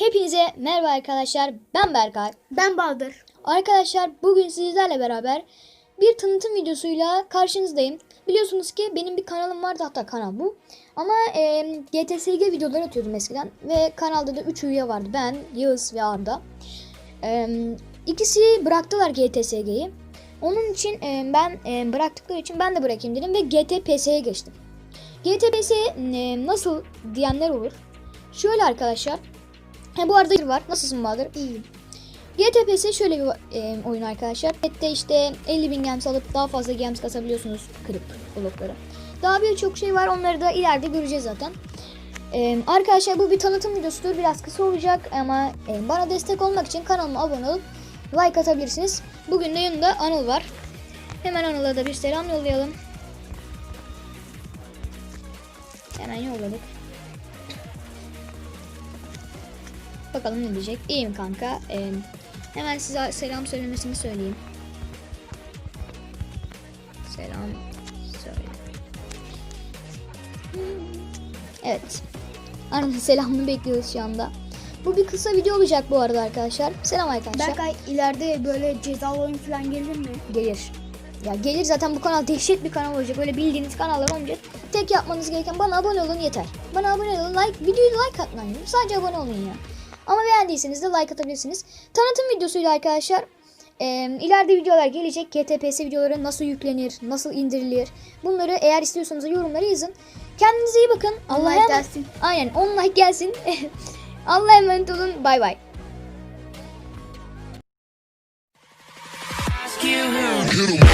Hepinize merhaba arkadaşlar. Ben Berkay. Ben Baldır. Arkadaşlar bugün sizlerle beraber bir tanıtım videosuyla karşınızdayım. Biliyorsunuz ki benim bir kanalım vardı hatta kanal bu. Ama e, GTSG videoları atıyordum eskiden ve kanalda da 3 üye vardı. Ben, Yağız ve Arda. E, ikisi bıraktılar GTSG'yi. Onun için e, ben e, bıraktıkları için ben de bırakayım dedim ve GTPS'ye geçtim. GTPS e, nasıl diyenler olur. Şöyle arkadaşlar. He, bu arada var. Nasılsın Bahadır? İyiyim. GTPS şöyle bir e, oyun arkadaşlar.Ette işte 50 bin gems alıp daha fazla gems kasabiliyorsunuz kırıp blokları. Daha birçok şey var. Onları da ileride göreceğiz zaten. E, arkadaşlar bu bir tanıtım videosudur. Biraz kısa olacak ama e, bana destek olmak için kanalıma abone olup like atabilirsiniz. Bugün de yanında Anıl var. Hemen Anıl'a da bir selam yollayalım. Hemen yolladık. Bakalım ne diyecek. İyiyim kanka. Ee, hemen size selam söylemesini söyleyeyim. Selam söyle. Evet. Arada selamını bekliyoruz şu anda. Bu bir kısa video olacak bu arada arkadaşlar. Selam arkadaşlar. Berkay ileride böyle cezalı oyun falan gelir mi? Gelir. Ya gelir zaten bu kanal dehşet bir kanal olacak. Öyle bildiğiniz kanallar olmayacak. Tek yapmanız gereken bana abone olun yeter. Bana abone olun, like, videoyu like atmayın. Sadece abone olun ya. Ama beğendiyseniz de like atabilirsiniz. Tanıtım videosuyla arkadaşlar e, ileride videolar gelecek. GTPS videoları nasıl yüklenir, nasıl indirilir bunları eğer istiyorsanız yorumlara yazın. Kendinize iyi bakın. Allah like gelsin. Aynen on like gelsin. Allah'a emanet olun. Bay bay. Get him.